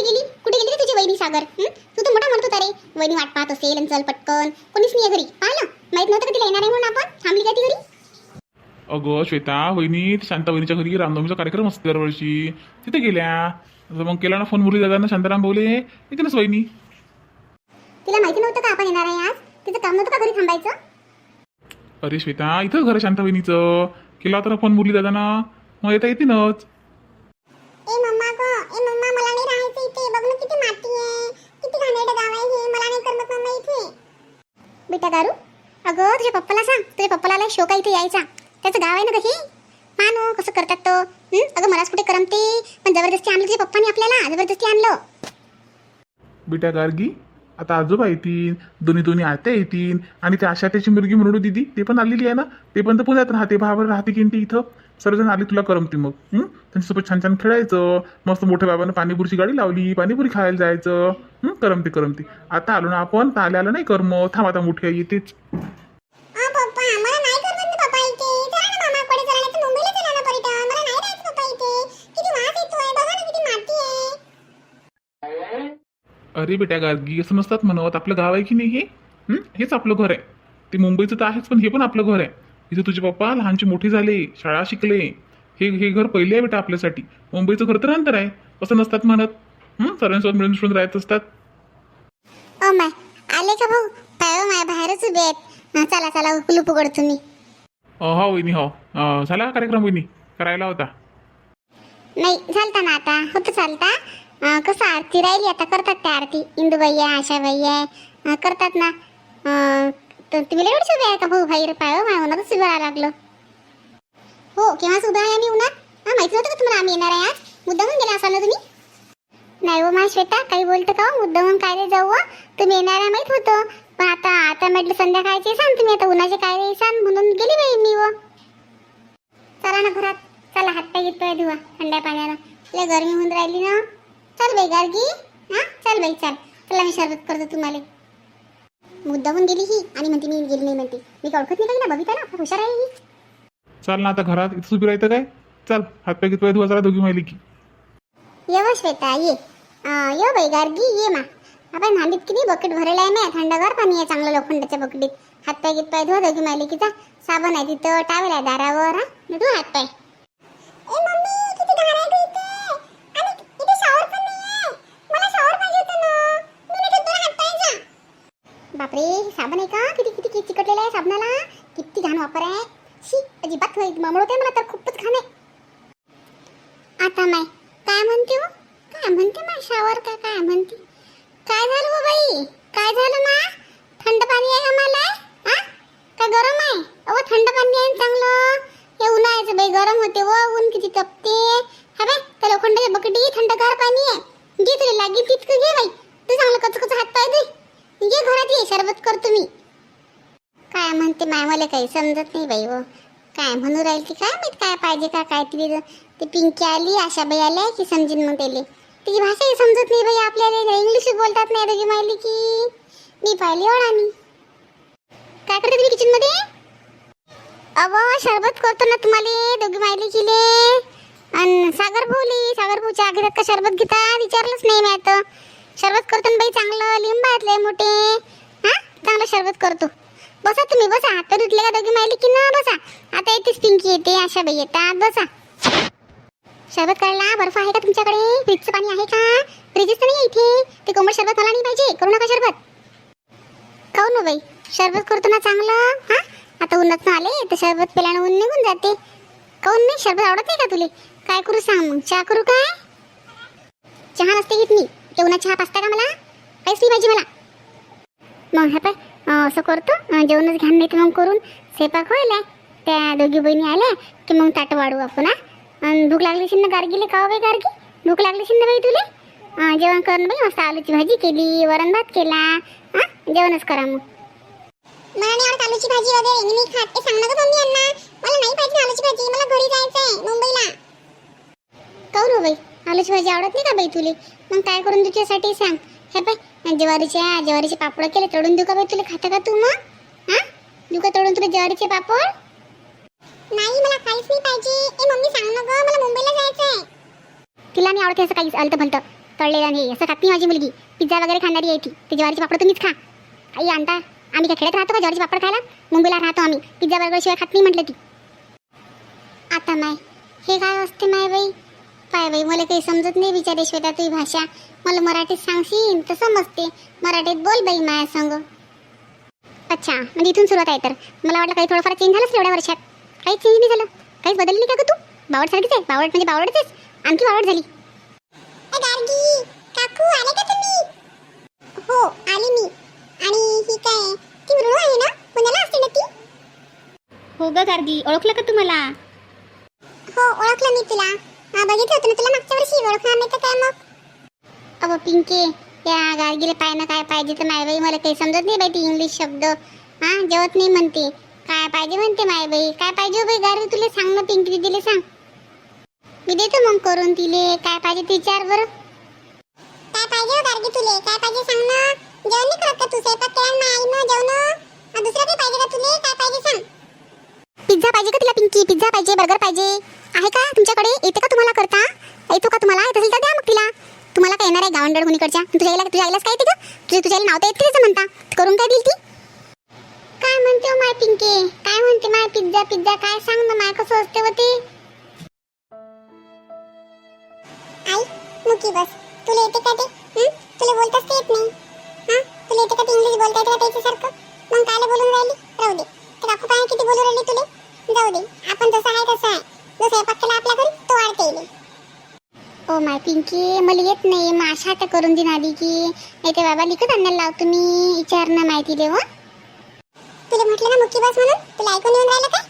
कुठे गेली? कुठे गेली रे तुझी वहिनी सागर? तू तर मोठा म्हणत होता रे. वहिनी वाट पाहत असेल आणि चल पटकन. कोणीच नाही घरी. पाहिलं? माहीत नव्हतं का तिला येणार आहे म्हणून आपण? थांबली का ती घरी? अगं श्वेता वहिनी शांता वहिनीच्या घरी रामनवमीचा कार्यक्रम असतो दरवर्षी. तिथे गेल्या. तर मग केला ना फोन मुली दादांना शांताराम बोले येते ना वहिनी. तिला माहिती नव्हतं का आपण येणार आहे आज? तिचं काम नव्हतं का घरी थांबायचं? अरे श्वेता इथं घर आहे शांता वहिनीचं. केला होता ना फोन मुरली दादांना. मग येता येतीनच ए मम्मा ग ए मम्मा मला नाही राहायचं इथे बघ ना किती माती आहे किती घाणेरडं गाव आहे हे मला नाही करमत मम्मा इथे बेटा दारू? अगं तुझ्या पप्पाला सांग. तुझ्या पप्पाला शोका इथे यायचा. त्याचं गाव आहे ना कशी हा? कसं करतात तो? अगं मलाच कुठे करमते? पण जबरदस्ती आणलं तुझ्या पप्पानी आपल्याला. जबरदस्ती आणलं. बेटा गार्गी? आता आजोबा येतील दोन्ही दोन्ही आत्या येतील आणि त्या अशा त्याची मुलगी मृणू दिदी ते पण आलेली आहे ना? ते पण तर पुण्यात राहते भावावर राहते की ती इथं? सर्वजण आली तुला करमते मग. त्यांच्यासोबत छान छान खेळायचं मस्त मोठ्या बाबानं पाणीपुरीची गाडी लावली पाणीपुरी खायला जायचं. करमते करमते. आता आलो ना आपण तर आलं नाही करम थांब आता मोठी आई येतेच. अरे बेटा गार्गी असं नसतात म्हणत आपलं गाव आहे की नाही हे? हेच आपलं घर आहे. ते मुंबईचं तर आहेच पण हे पण आपलं घर आहे. इथे तुझे पप्पा लहानचे मोठे झाले शाळा शिकले. हे हे घर पहिले आहे बेटा आपल्यासाठी. मुंबईचं घर तर अंतर आहे असं नसतात म्हणत? सर्वांसोबत मिळून मिसळून राहत असतात. ओ माय आले का भाऊ? पाय माय बाहेरच उभे आहेत. हं, चला चला कुलूप उघड तुम्ही. अ, हो वहिनी हो. झाला कार्यक्रम वहिनी? करायला होता? नाही चालता ना आता. होतं चालता. कसं आरती राहिली? आता करतात त्या आरती. इंदूबाई आहे आशाबाई आहे. करतात ना. तर तुम्ही लय उभे आहे का भाऊ बाहेर पाय हो, माय उन्हातच उभं राहायला लागलं. हो केव्हाच उभं आहे आम्ही उन्हात? हा माहिती नव्हतं का तुम्हाला आम्ही येणार आहे आज? मुद्दामून गेला असाल ना तुम्ही? नाही हो मा श्वेता काही बोलतं का हो? मुद्दामून काय रे जाऊ हो? तुम्ही येणार आहे माहीत होतं. पण आता आता म्हटलं संध्याकाळचे सांग तुम्ही आता उन्हाचे काय रे सांग? म्हणून गेली बाई मी व चला ना घरात. चला हातपाय घेतोय धुवा थंड्या पाण्याला लय गरमी होऊन राहिली ना. चल बाई गार्गी. हा? चल बाई चल. चला मी शरबत करतो तुम्हाला. मुद्दाहून गेली ही. आणि म्हणते मी गेली नाही म्हणते. मी काय ओळखत नाही का बघितलं ना हुशार आहे ही. चाल ना आता घरात इथं उभी राहतं काय? चल हातपाय घेतोय धुवा जरा दोघी माहिली की. ये व श्वेता ये. अं, ये बाई गार्गी ये मा. आपण नांदीत किती बकेट भरलेला आहे ना थंडगार पाणी आहे चांगलं लोखंडाच्या बकेटीत. हातपाय घेत पाय धुवा दोघी मालिकीचा साबण आहे तिथं टावेल आहे दारावर हा. धुवा हातपाय. बापरे हे साबण आहे का? किती किती किती चिकटलेलं आहे साबणाला? किती घाण वापर आहे. शी अजिबात ममळवते मला तर खूपच घाण आहे. आता माय काय म्हणते हो? काय म्हणते मा शावर? का काय म्हणते? काय झालं हो बाई? काय झालं मा? थंड पाणी आहे का मला हा काय गरम आहे? अहो थंड पाणी आहे चांगलं. हे उन्हाळ्याचं बाई गरम होते व ऊन किती तपते. हा बाय त्या लोखंडाच्या बकेटी थंडगार पाणी आहे. घे तुला लागेल तितकं घे बाई. तू चांगलं कचकच हात पाय दे. ये घरात ये शरबत करतो मी. काय म्हणते माय मला काही समजत नाही बाई हो. काय म्हणू राहील ती काय माहीत काय पाहिजे का काय ती ते पिंकी आली आशाबाई आल्या की समजेन मग त्याले. तिची भाषाही समजत नाही बाई आपल्याला इंग्लिश बोलतात नाही दोघी माहिली की. मी पाहिली हो ओळानी काय करते तुम्ही किचनमध्ये? अव शरबत करतो ना तुम्हाला दोघी माहिली किले. आणि सागर भाऊली सागर भाऊच्या घेतात का शरबत घेता? विचारलंच नाही मी आता. शरबत करतो ना बाई चांगलं लिंबातले मोठे. हा? चांगलं शरबत करतो. बसा तुम्ही बसा. हात धुतले का दोघी माहिती की ना बसा. आता येतेच पिंकी येते आशा बाई येतात. बसा. शरबत काढला बर्फ आहे का तुमच्याकडे? फ्रीजचं पाणी आहे का? फ्रीजच तर नाही इथे. ते कोमट शरबत मला नाही पाहिजे. करू नका शरबत. खाऊ ना बाई. शरबत करतो ना चांगलं. हा? आता उन्हात आले तर शरबत पिल्यानं ऊन निघून जाते. काऊन नाही? शरबत आवडत नाही का तुले? काय करू सांग मग? चहा करू काय? चहा नसते घेत मी. ते उन्हात चहा पाचता का मला? काहीच नाही पाहिजे मला. मग हे पाय असं करतो. जेवणच घ्यान नाही मग करून स्वयंपाक होईल त्या दोघी बहिणी आल्या की मग ताट वाढू आपण अन् भूक लागली ना गार्गीले का बाई गार्गी? भूक लागली ना बाई तुले? जेवण करून बाई मस्त आलूची भाजी केली वरण भात केला हा. जेवणच करा मग. मला नाही आवडत आलूची भाजी वगैरे. मी नाही खात. ते सांग ना मम्मी यांना मला नाही पाहिजे आलूची भाजी. मला घरी जायचंय मुंबईला. काऊन हो बाई? आलूची भाजी आवडत नाही का बाई तुले? मग काय करून तुझ्यासाठी सांग? हे पाय ज्वारीच्या ज्वारीचे पापड केले तळून देऊ का बाई तुला? खाता का तू मग? हा? देऊ का तळून तुला ज्वारीचे पापड? नाही मला काहीच नाही पाहिजे. ए मम्मी सांग ना ग मला मुंबईला जायचंय. तिला नाही आवडत असं काही आलं भलतं तळलेलं नाही असं खात नाही माझी मुलगी. पिझ्झा वगैरे खाणारी आहे ती. ते ज्वारीचे पापड तुम्हीच खा. आई आणता आम्ही काय खेळत राहतो का ज्वारीचे पापड खायला? मुंबईला राहतो आम्ही. पिझ्झा बर्गर शिवाय खात नाही म्हटलं ती. आता माय हे काय असते माय बाई? पाय बाई मला काही समजत नाही बिचारे श्वेता तुझी भाषा. मला मराठीत सांगशील तर समजते. मराठीत बोल बाई माया संग. अच्छा म्हणजे इथून सुरुवात आहे तर. मला वाटलं काही थोडंफार चेंज झालंच एवढ्या वर्षात. काहीच चेंज नाही झालं. काहीच बदलली नाही का तू? बावड सारखीच आहे. बावड म्हणजे बावडच आणखी बावड झाली. काकू आले का तुम्ही? हो आले मी. आणि ही काय ती मृणू आहे ना? पुण्याला असते ना ती? हो ग गार्गी ओळखलं का तुम्हाला हो ओळखलं मी तुला. बघितलं होतं ना तुला मागच्या वर्षी ओळखणार नाही तर काय मग? अहो पिंके या गार्गीला पाय ना काय पाहिजे तर मायबाई मला काही समजत नाही बाई ती इंग्लिश शब्द. हा जेवत नाही म्हणते. काय पाहिजे म्हणते मायबाई? काय पाहिजे हो बाई? गार्गी तुला सांग ना पिंकी दिदीला सांग. मी देतो मग करून तिले. काय पाहिजे ते विचार बरं. काय पाहिजे हो गार्गी तुले? काय पाहिजे सांग ना. जेवण नाही करत का तू? स्वयंपाक केला ना आई ना जेवण? दुसरं काही पाहिजे का तुले? काय पाहिजे सांग. पिझ्झा पाहिजे का तुला पिंकी? पिझ्झा पाहिजे बर्गर पाहिजे. आहे का तुमच्याकडे? येते का तुम्हाला करता? येतो का तुम्हाला? येत असेल तर द्या मग तिला. तुम्हाला काय येणार आहे गावंडळ हुनीकडच्या तुझ्या आईला तुझ्या आईलाच काय येते का तुझ्या तुझ्या नाव तर येते तिचं म्हणता. करून काय देईल ती काय म्हणते हो माय पिंके? काय म्हणते माय पिझ्झा पिझ्झा काय सांग ना माय? कसं असते होते आई मुकी बस. तुला येते का ते? की मला येत नाही. मग अशा आता करून देईन आधी की नाही ते बाबा लिखत आणायला लावतो मी विचारणं माहिती देऊ तुला म्हटलं ना मुक्की बस म्हणून? तुला ऐकून येऊन राहिलं काय